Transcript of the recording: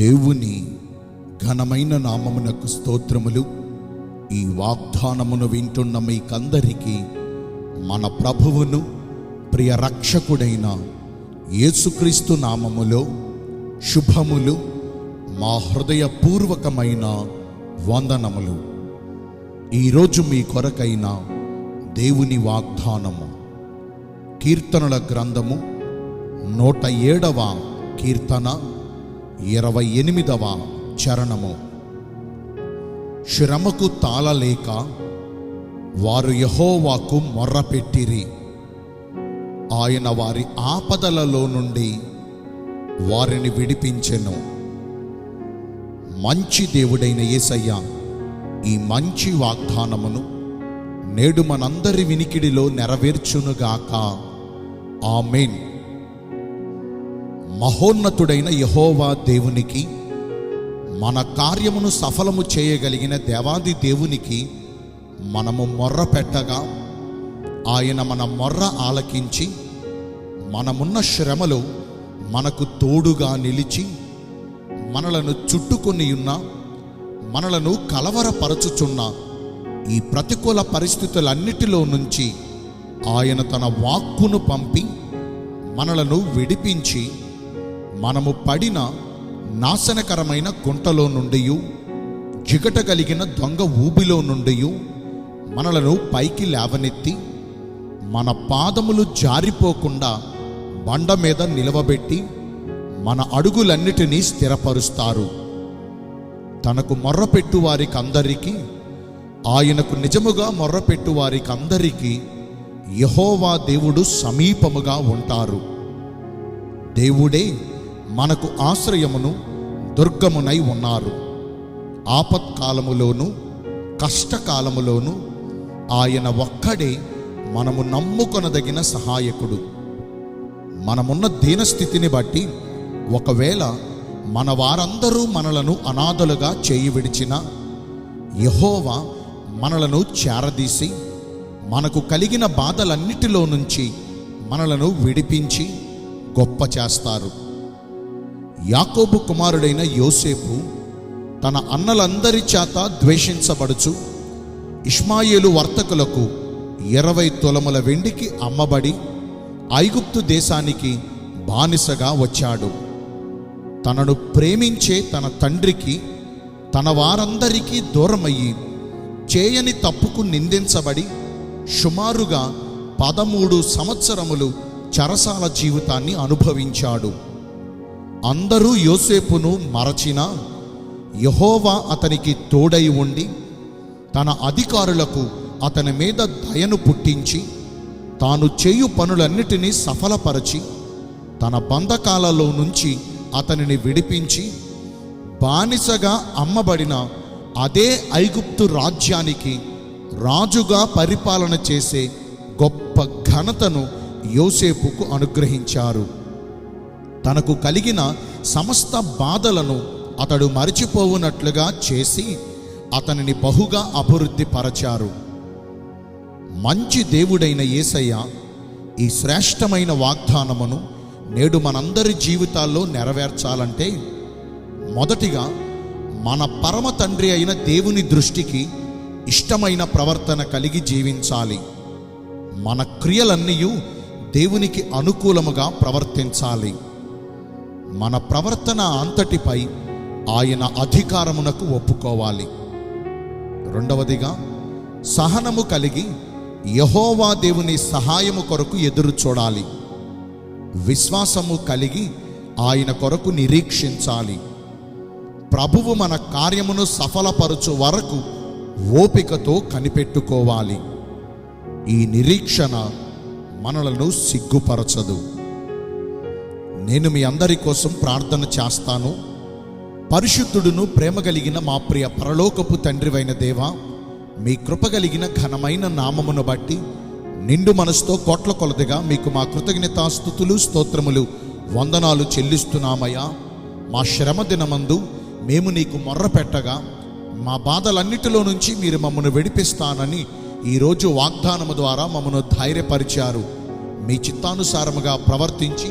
దేవుని ఘనమైన నామమునకు స్తోత్రములు. ఈ వాగ్దానమును వింటున్న మీకందరికీ మన ప్రభువును ప్రియ రక్షకుడైన యేసుక్రీస్తు నామములో శుభములు మా హృదయపూర్వకమైన వందనములు. ఈరోజు మీ కొరకైన దేవుని వాగ్దానము కీర్తనల గ్రంథము నూట ఏడవ కీర్తన. ఇరవై ఎనిమిదవ చరణము. శ్రమకు తాళలేక వారు యహోవాకు మొర్రపెట్టిరి. ఆయన వారి ఆపదలలో నుండి వారిని విడిపించెను. మంచి దేవుడైన యేసయ్య ఈ మంచి వాగ్దానమును నేడు మనందరి వినికిడిలో నెరవేర్చునుగాక. ఆమెన్. మహోన్నతుడైన యహోవా దేవునికి మన కార్యమును సఫలము చేయగలిగిన దేవాది దేవునికి మనము మొర్ర పెట్టగా ఆయన మన మొర్ర ఆలకించి మనమున్న శ్రమలో మనకు తోడుగా నిలిచి మనలను చుట్టుకొని ఉన్న మనలను కలవరపరచుచున్న ఈ ప్రతికూల పరిస్థితులన్నిటిలో నుంచి ఆయన తన వాక్కును పంపి మనలను విడిపించి మనము పడిన నాశనకరమైన గుంటలో నుండి జిగట కలిగిన దొంగ ఊబిలో నుండి మనలను పైకి లేవనెత్తి మన పాదములు జారిపోకుండా బండ మీద నిలవబెట్టి మన అడుగులన్నిటినీ స్థిరపరుస్తారు. తనకు మొర్రపెట్టు వారికి అందరికీ ఆయనకు నిజముగా మొర్రపెట్టు వారికి అందరికీ యహోవా దేవుడు సమీపముగా ఉంటారు. దేవుడే మనకు ఆశ్రయమును దుర్గమునై ఉన్నారు. ఆపత్కాలములోను కష్టకాలములోను ఆయన ఒక్కడే మనము నమ్ముకొనదగిన సహాయకుడు. మనమున్న దీనస్థితిని బట్టి ఒకవేళ మన వారందరూ మనలను అనాథలుగా చేయి విడిచిన యహోవా మనలను చేరదీసి మనకు కలిగిన బాధలన్నిటిలో నుంచి మనలను విడిపించి గొప్ప చేస్తారు యాకోబు కుమారుడైన యోసేపు తన అన్నలందరి చేత ద్వేషించబడుచు ఇష్మాయేలు వర్తకులకు ఇరవై తొలముల వెండికి అమ్మబడి ఐగుప్తు దేశానికి బానిసగా వచ్చాడు. తనను ప్రేమించే తన తండ్రికి తన వారందరికీ దూరమయ్యి చేయని తప్పుకు నిందించబడి సుమారుగా పదమూడు సంవత్సరములు చరసాల జీవితాన్ని అనుభవించాడు. అందరూ యోసేపును మరచినా యహోవా అతనికి తోడై ఉండి తన అధికారులకు అతని మీద దయను పుట్టించి తాను చేయు పనులన్నిటినీ సఫలపరచి తన బంధకాలలో నుంచి అతనిని విడిపించి బానిసగా అమ్మబడిన అదే ఐగుప్తు రాజ్యానికి రాజుగా పరిపాలన చేసే గొప్ప ఘనతను యోసేపుకు అనుగ్రహించారు. తనకు కలిగిన సమస్త బాధలను అతడు మరిచిపోవునట్లుగా చేసి అతనిని బహుగా అభివృద్ధి పరచారు మంచి దేవుడైన యేసయ్య ఈ శ్రేష్టమైన వాగ్దానమును నేడు మనందరి జీవితాల్లో నెరవేర్చాలంటే మొదటిగా మన పరమ తండ్రి అయిన దేవుని దృష్టికి ఇష్టమైన ప్రవర్తన కలిగి జీవించాలి. మన క్రియలన్నీ దేవునికి అనుకూలముగా ప్రవర్తించాలి. మన ప్రవర్తన అంతటిపై ఆయన అధికారమునకు ఒప్పుకోవాలి. రెండవదిగా సహనము కలిగి యహోవా దేవుని సహాయము కొరకు ఎదురు చూడాలి. విశ్వాసము కలిగి ఆయన కొరకు నిరీక్షించాలి. ప్రభువు మన కార్యమును సఫలపరచు వరకు ఓపికతో కనిపెట్టుకోవాలి. ఈ నిరీక్షణ మనలను సిగ్గుపరచదు. నేను మీ అందరి కోసం ప్రార్థన చేస్తాను. పరిశుద్ధుడును ప్రేమ కలిగిన మా ప్రియ పరలోకపు తండ్రివైన దేవా మీ కృప కలిగిన ఘనమైన నామమును బట్టి నిండు మనసుతో కోట్ల కొలదిగా మీకు మా కృతజ్ఞతాస్థుతులు స్తోత్రములు వందనాలు చెల్లిస్తున్నామయ్యా. మా శ్రమ దినమందు మేము నీకు మొర్ర పెట్టగా మా బాధలన్నిటిలో నుంచి మీరు మమ్మను విడిపిస్తానని ఈరోజు వాగ్దానము ద్వారా మమ్మను ధైర్యపరిచారు. మీ చిత్తానుసారముగా ప్రవర్తించి